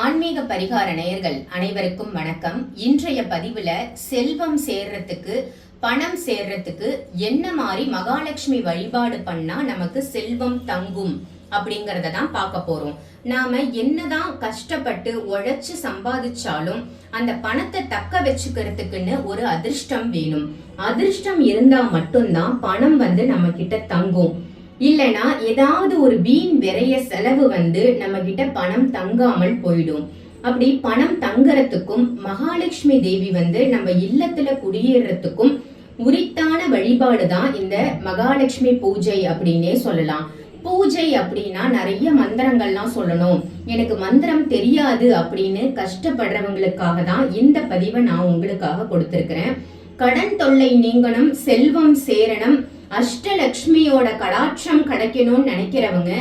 ஆன்மீக பரிகார நேயர்கள் அனைவருக்கும் வணக்கம். இன்றைய பதிவுல செல்வம் சேர்றதுக்கு பணம் சேர்றதுக்கு என்ன மாதிரி மகாலட்சுமி வழிபாடு பண்ணா நமக்கு செல்வம் தங்கும் அப்படிங்கறத தான் பார்க்க போறோம். நாம என்னதான் கஷ்டப்பட்டு உழைச்சு சம்பாதிச்சாலும் அந்த பணத்தை தக்க வச்சுக்கிறதுக்குன்னு ஒரு அதிர்ஷ்டம் வேணும். அதிர்ஷ்டம் இருந்தா மட்டும்தான் பணம் வந்து நம்ம கிட்ட தங்கும். இல்லைனா ஏதாவது ஒரு வீண் விரைய செலவு வந்து நம்ம கிட்ட பணம் தங்காமல் போயிடும். அப்படி பணம் தங்கறதுக்கும் மகாலட்சுமி தேவி வந்து நம்ம இல்லத்துல குடியேறதுக்கும் உரித்தான வழிபாடு தான் இந்த மகாலட்சுமி பூஜை அப்படின்னே சொல்லலாம். பூஜை அப்படின்னா நிறைய மந்திரங்கள்லாம் சொல்லணும். எனக்கு மந்திரம் தெரியாது அப்படின்னு கஷ்டப்படுறவங்களுக்காக தான் இந்த பதிவை நான் உங்களுக்காக கொடுத்துருக்குறேன். கடன் தொல்லை நீங்கணும் செல்வம் சேரணும் அஷ்டலக்ஷ்மியோட கடாட்சம் கிடைக்கணும்னு நினைக்கிறவங்க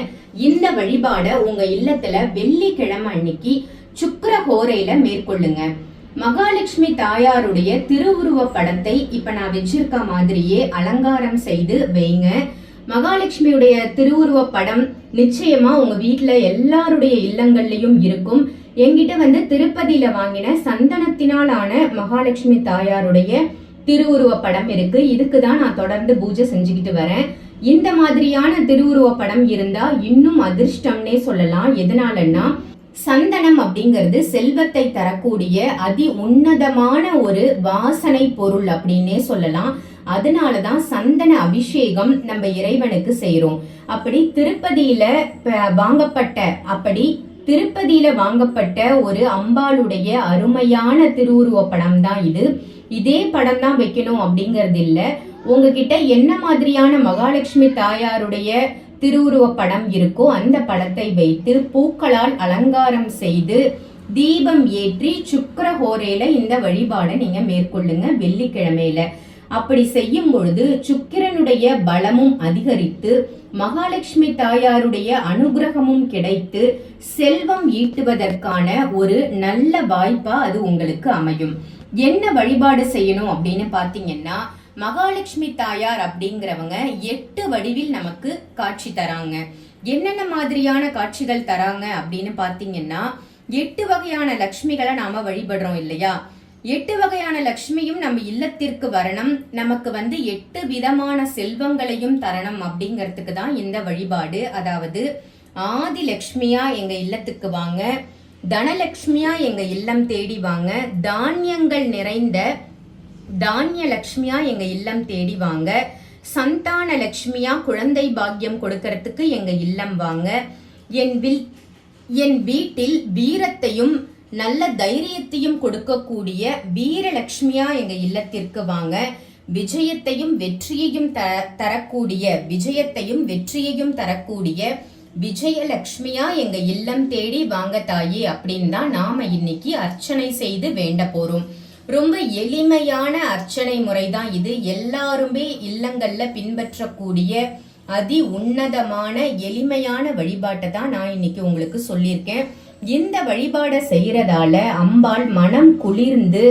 இந்த வழிபாட உங்க இல்லத்துல வெள்ளிக்கிழமை அன்னைக்கு சுக்கர ஹோரையில மேற்கொள்ளுங்க. மகாலட்சுமி தாயாருடைய திருவுருவ படத்தை இப்ப நான் வச்சிருக்க மாதிரியே அலங்காரம் செய்து வைங்க. மகாலட்சுமியுடைய திருவுருவ படம் நிச்சயமா உங்க வீட்டுல எல்லாருடைய இல்லங்கள்லயும் இருக்கும். என்கிட்ட வந்து திருப்பதியில வாங்கின சந்தனத்தினால் ஆன மகாலட்சுமி தாயாருடைய திருவுருவ படம் இருக்கு. இதுக்கு தான் நான் தொடர்ந்து பூஜை செஞ்சுக்கிட்டு வரேன். இந்த மாதிரியான திருவுருவ படம் இருந்தா இன்னும் அதிர்ஷ்டம்னே சொல்லலாம். எதனாலன்னா சந்தனம் அப்படிங்கிறது செல்வத்தை தரக்கூடிய அதி உன்னதமான ஒரு வாசனை பொருள் அப்படின்னே சொல்லலாம். அதனாலதான் சந்தன அபிஷேகம் நம்ம இறைவனுக்கு செய்யறோம் அப்படி திருப்பதியில வாங்கப்பட்ட அப்படி திருப்பதியில வாங்கப்பட்ட ஒரு அம்பாளுடைய அருமையான திருவுருவ படம் தான் இது. இதே படம் தான் வைக்கணும் அப்படிங்கிறது இல்ல உங்ககிட்ட என்ன மாதிரியான மகாலட்சுமி தாயாருடைய திருவுருவ படம் இருக்கோ அந்த படத்தை வைத்து பூக்களால் அலங்காரம் செய்து தீபம் ஏற்றி சுக்கர ஹோரேல இந்த வழிபாடை நீங்க மேற்கொள்ளுங்க வெள்ளிக்கிழமையில. அப்படி செய்யும் பொழுது சுக்கிரனுடைய பலமும் அதிகரித்து மகாலட்சுமி தாயாருடைய அனுகிரகமும் கிடைத்து செல்வம் ஈட்டுவதற்கான ஒரு நல்ல வாய்ப்பா அது உங்களுக்கு அமையும். என்ன வழிபாடு செய்யணும் அப்படின்னு பார்த்தீங்கன்னா மகாலட்சுமி தாயார் அப்படிங்கிறவங்க எட்டு வடிவில் நமக்கு காட்சி தராங்க. என்னென்ன மாதிரியான காட்சிகள் தராங்க அப்படின்னு பார்த்தீங்கன்னா எட்டு வகையான லக்ஷ்மிகளை நாம வழிபடுறோம் இல்லையா? எட்டு வகையான லக்ஷ்மியும் நம்ம இல்லத்திற்கு வரணும். நமக்கு வந்து எட்டு விதமான செல்வங்களையும் தரணும் அப்படிங்கிறதுக்கு தான் இந்த வழிபாடு. அதாவது ஆதி லக்ஷ்மியா எங்க இல்லத்துக்கு வாங்க. தனலக்ஷ்மியா எங்க இல்லம் தேடி வாங்க. தானியங்கள் நிறைந்த தானிய லக்ஷ்மியா எங்க இல்லம் தேடி வாங்க. சந்தான லக்ஷ்மியா குழந்தை பாக்கியம் கொடுக்கறதுக்கு எங்க இல்லம் வாங்க. என் வில் என் வீட்டில் வீரத்தையும் நல்ல தைரியத்தையும் கொடுக்கக்கூடிய வீரலட்சுமியா எங்க இல்லத்திற்கு வாங்க. விஜயத்தையும் வெற்றியையும் த தரக்கூடிய விஜயத்தையும் வெற்றியையும் தரக்கூடிய விஜயலட்சுமியா எங்க இல்லம் தேடி வாங்க தாயே அப்படின்னு தான் நாம இன்னைக்கு அர்ச்சனை செய்து வேண்ட போறோம். ரொம்ப எளிமையான அர்ச்சனை முறை தான் இது. எல்லாருமே இல்லங்கள்ல பின்பற்றக்கூடிய அதி உன்னதமான எளிமையான வழிபாட்டை தான் நான் இன்னைக்கு உங்களுக்கு சொல்லியிருக்கேன். இந்த வழிபாடை செய்யறதால அம்பாள் மனம் குளிர்ந்து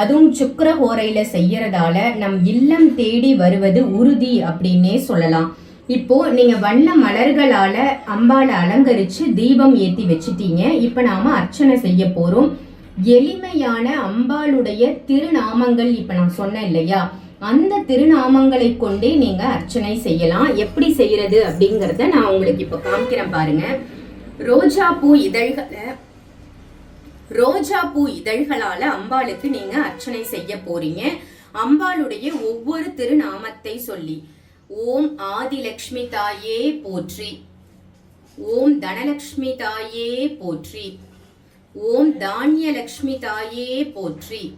அதுவும் சுக்கர ஓரையில செய்யறதால நம் இல்லம் தேடி வருவது உறுதி அப்படின்னே சொல்லலாம். இப்போ நீங்க வண்ண மலர்களால அம்பாளை அலங்கரிச்சு தீபம் ஏத்தி வச்சுட்டீங்க. இப்ப நாம அர்ச்சனை செய்ய போறோம். எளிமையான அம்பாளுடைய திருநாமங்கள் இப்ப நான் சொன்னேன் இல்லையா? அந்த திருநாமங்களை கொண்டே நீங்க அர்ச்சனை செய்யலாம். எப்படி செய்யறது அப்படிங்கறத நான் உங்களுக்கு இப்ப காமிக்கிறேன் பாருங்க. ரோஜா பூ இதழ்களை ரோஜா பூ இதழ்களால அம்பாளுக்கு நீங்க அர்ச்சனை செய்ய போறீங்க. அம்பாளுடைய ஒவ்வொரு திருநாமத்தை சொல்லி ஓம் ஆதிலக்ஷ்மி தாயே போற்றி. ஓம் தனலக்ஷ்மி தாயே போற்றி. ஓம் தானியலக்ஷ்மி தாயே போற்றி.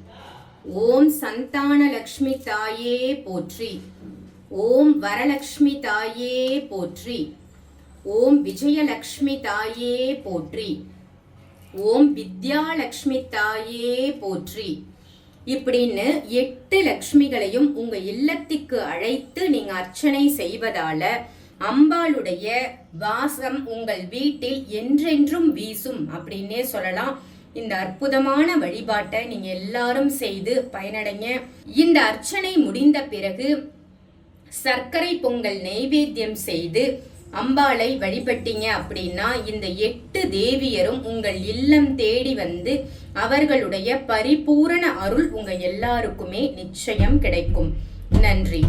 ஓம் சந்தானலக்ஷ்மி தாயே போற்றி. ஓம் வரலக்ஷ்மி தாயே போற்றி. ஓம் விஜயலக்ஷ்மி தாயே போற்றி. ஓம் வித்யாலக்ஷ்மி தாயே போற்றி. இப்படின்னு எட்டு லக்ஷ்மிகளையும் உங்க இல்லத்திற்கு அழைத்து நீங்க அர்ச்சனை செய்வதால அம்பாளுடைய வாசம் உங்கள் வீட்டில் என்றென்றும் வீசும் அப்படின்னே சொல்லலாம். இந்த அற்புதமான வழிபாட்டை நீங்க எல்லாரும் செய்து பயனடைங்க. இந்த அர்ச்சனை முடிந்த பிறகு சர்க்கரை பொங்கல் நெய்வேத்தியம் செய்து அம்பாளை வழிபட்டீங்க அப்படின்னா இந்த எட்டு தேவியரும் உங்கள் இல்லம் தேடி வந்து அவர்களுடைய பரிபூரண அருள் உங்க எல்லாருக்குமே நிச்சயம் கிடைக்கும். நன்றி.